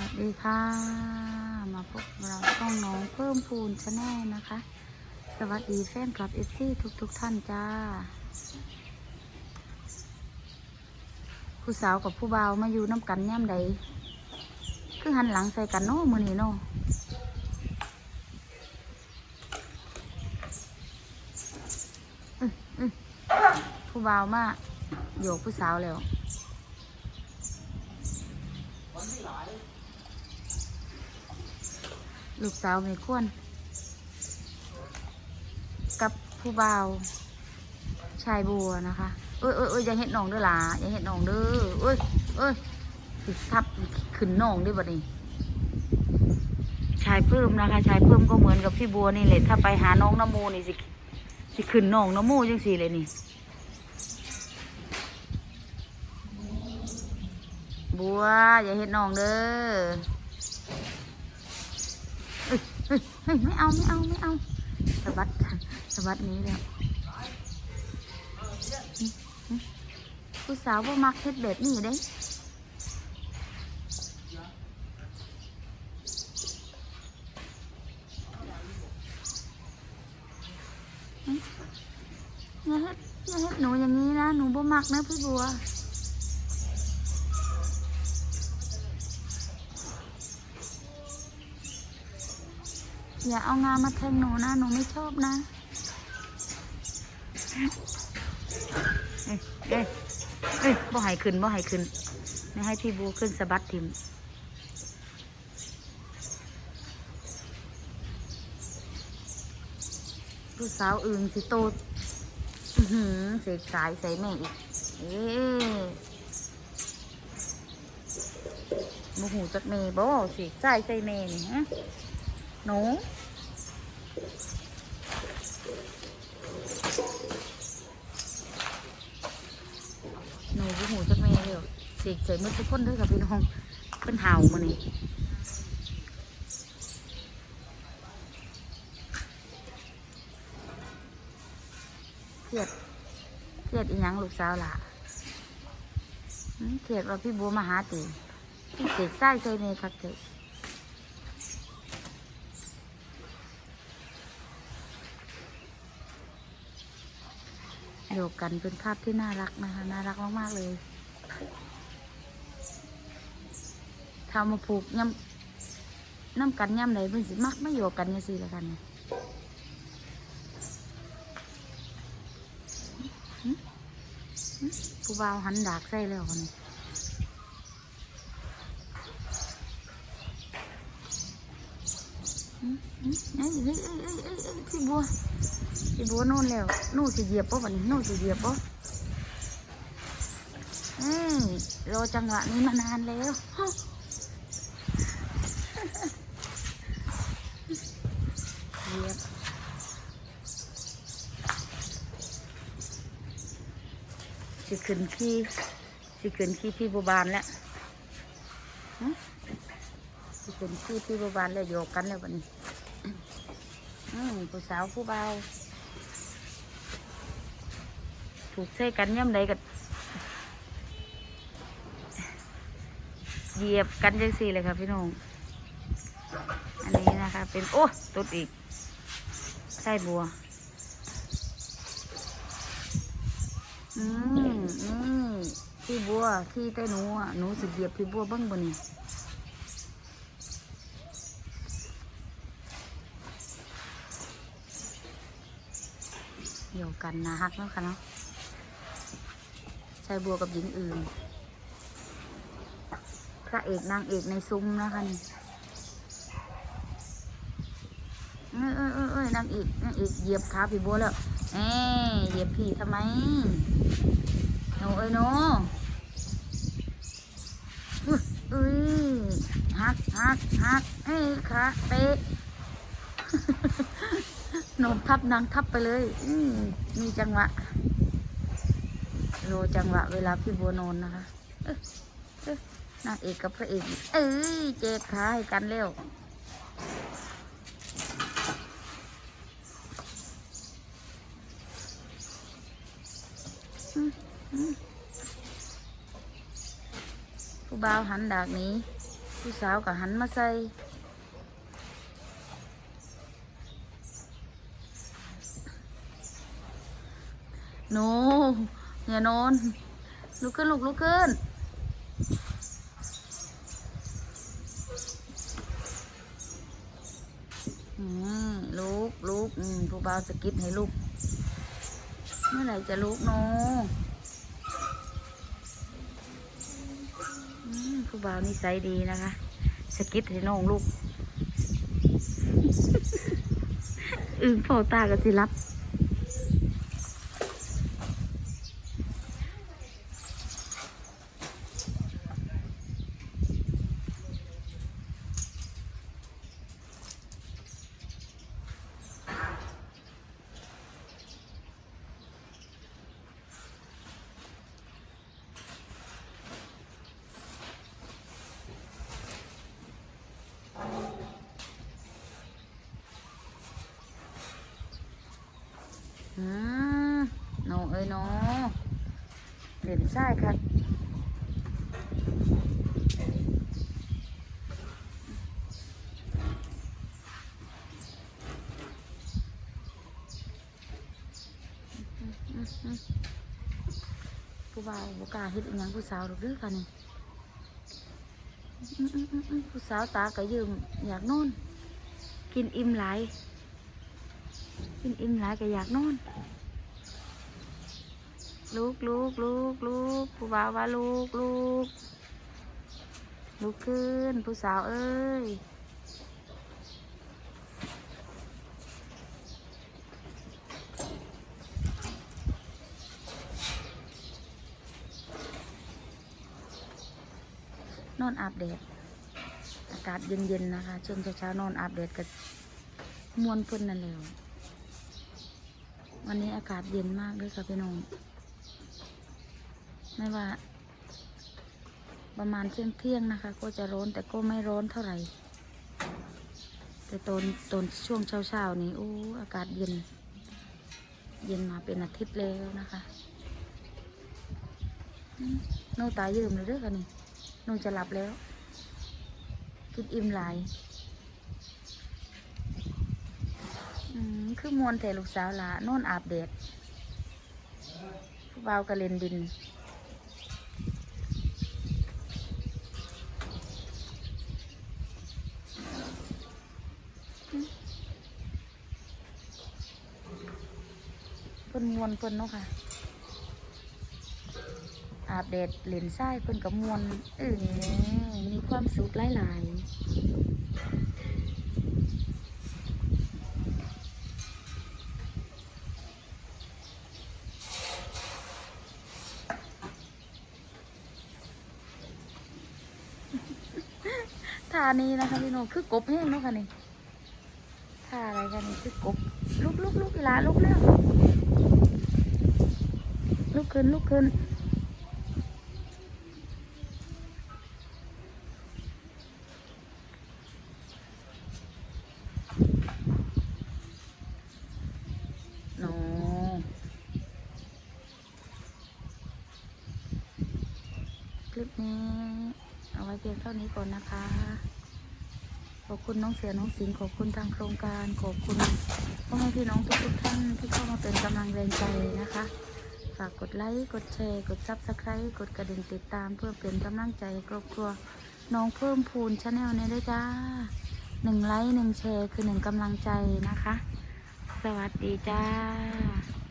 วัสดีค่ะ มาพบเราช่องน้องเพิ่มพูนชาแนลนะคะ สวัสดีแฟนคลับเอฟซีทุกทุกๆท่านจ้า ผู้สาวกับผู้บ่าวมาอยู่น้ำกันย่ำใด คือหันหลังใส่กันเนาะมือนี้เนาะอืออือผู้บ่าวมาโยกผู้สาวแล้ว ลูกสาวไม่ควรกับผู้บ่าวชายบัวนะคะเอ้ยเอ้ยเอ้ยอย่าเห็ดหนองเด้อหล่ะอย่าเห็ดหนองเด้อเอ้ยเอ้ยสิทับขึ้นหนองด้วยบัดนี้ชายเพิ่มนะคะ ชายเพิ่มก็เหมือนกับพี่บัวนี่แหละถ้าไปหาน้องน้ำโมนี่สิสิขึ้นหนองน้ำโมจังสี่เลยนี่บัวอย่าเห็ดหนองเด้อ เฮ้ย เฮ้ยไม่เอาไม่เอาไม่เอาสะบัดสะบัดหนี้แล้วผู้สาวบ่มักเฮ็ดแบบนี้เด้อืมอย่าเฮ็ดอย่าเฮ็ดหนูอย่างนี้นะ หนูบ่มักนะพี่บัว อย่าเอางานมาแทงหนูนะ หนูไม่ชอบนะเอ้ยเอ้ยเอ้ยบ่ให้ขึ้นบ่ให้ขึ้น ไม่ให้พี่บูขึ้นสะบัดทิมผู้สาวอื่นสิโตหือเสกสายใส่แม่อีก เอ๊ะโมหูจักเมย์บ่เสกสายใส่แม่นี่ฮะหนู หนูผู้หูจักแม่เดียวเสกใส่มือทุกคนด้วยกับพี่น้องเป็นเห่ามานี่เครียดเครียดอีหยังลูกสาวล่ะเครียดว่าพี่บัวมาหาตีพี่เสกไส้ใส่เมย์คักเถอะ โยกกันเป็นภาพที่น่ารักนะคะ น่ารักมาก ๆ เลยทำมาผูกย่ำน้ำกันย่ำไหนเป็นสิมักไม่โยกกันยังสิละกันเนี่ยผู้บ่าวหันดากใส่แล้วคนนี้เอ้ยเอ้ยเอ้ยเอ้ยเอ้ยเอ้ยพี่บัว พี่บัวโน่นแล้วนู่สิเหยียบปะวันนี้นู่สิเหยียบปะอ้ยรอจังหวะนี้มานานแล้วเหยียบสิขึ้นขี้สิขึ้นขี้พี่บัวบานแล้วสิขึ้นขี้พี่บัวบานแล้วโยกกันแล้ววันนี้อืมผู้สา ผู้เบาวถูกใส่กันย่ำใดก็เหยียบกันจังสี่เลยค่ะพี่น้อง อันนี้นะคะ เป็นโอ้ตุดอีกไส้บัว อืมอืมพี่บัวที่ใต้หนูอะหนูสิเหยียบพี่บัวเบ้างบนนี่เดียวกันนะฮักเนาะค่ะเนาะ ชายบัวกับหญิงอื่น พระเอกนางเอกในซุ้มนะคะนี่เอ้ยเอ้ยเอ้ยนางเอกนางเอกเหยียบขาพี่บัวแล้วเอ้ยเหยียบพี่ทำไมหนูเอ้ยหนูอุ๊ยเอ้ยฮักฮักฮักเอ้ยขาเตะนอนทับนางทับไปเลยอืมีจังหวะ โรจังหวะเวลาพี่บัวนอนนะคะนางเอกกับพระเอก เอ้ย เจ็บขาให้กันเร็ว ผู้บ่าวหันดากนี้ ผู้สาวก็หันมาใส่หนู อย่านอนลุกขึ้นลุกลุกขึ้นอืมลุกลุกอืมผู้บ่าวสกิดให้ลุก เมื่อไหร่จะลุกนาะอืมผู้บ่าวนิสัยดีนะคะ สกิดให้น้องลูกอึ้งเฝ้าตากันสิรับ อืมน้องเอ้ยน้องเล่ นทรายค่ะผู้บ่าวบุกล้าเฮ็ดอหยังผู้สาวดอกเด้อค่ะนี่ผู้สาวตาก็ยืมอยากนอน กินอิ่มหลายกินอิ่มหลายก็อยากนอน ลูกลูกลูกลูกผู้บ่าวว่าลูกลูกลูกขึ้น ผู้สาวเอ้ยนอนอาบแดดอากาศเย็นๆนะคะช่วงเช้าๆนอนอาบแดดกับมวนพ่นนั่นแล้ววันนี้อากาศเย็นมากเลยค่ะพี่น้อง ไม่ว่า ประมาณเที่ยงเที่ยงนะคะ ก็จะร้อนแต่ก็ไม่ร้อนเท่าไหร่ แต่ตอนตอนช่วงเช้าเช้านี้โอ้อากาศเย็น เย็นมาเป็นอาทิตย์แล้วนะคะอืมโนตายืมเลยเด้อค่ะนี่โนจะหลับแล้ว กินอิ่มหลายอืมคือมวนแต่ลูกสาวละนอนอาบแดดผู้บ่ากระเลนดิน มวนเพิ่นเนาะค่ะ อาบแดดเหล่นทรายเพิ่นกับมวนเออมีความสุขหลายๆท่านี้นะคะพี่โนคือกบแห้งเนาะค่ะนี่ท่าอะไรกันนี่คือกบลุกลุกลุกอีลาลุกแล้ว ลุกขึ้นลุกขึ้นคลิปนี้เอาไว้เพียงเท่านี้ก่อนนะคะ ขอบคุณน้องเสือน้องสิงขอบคุณทางโครงการ ขอบคุณพ่อแม่พี่น้องทุกๆท่านที่เข้ามาเป็นกำลังแรงใจนะคะ ฝากกดไลค์ กดแชร์ กดซับสไครต์กดกระดิ่งติดตามเพื่อเป็นกำลังใจให้ครอบครัว น้องเพิ่มพูนชาแนลนี้ด้วยจ้าหนึ่งไลค์หนึ่งแชร์คือหนึ่งกำลังใจนะคะ สวัสดีจ้า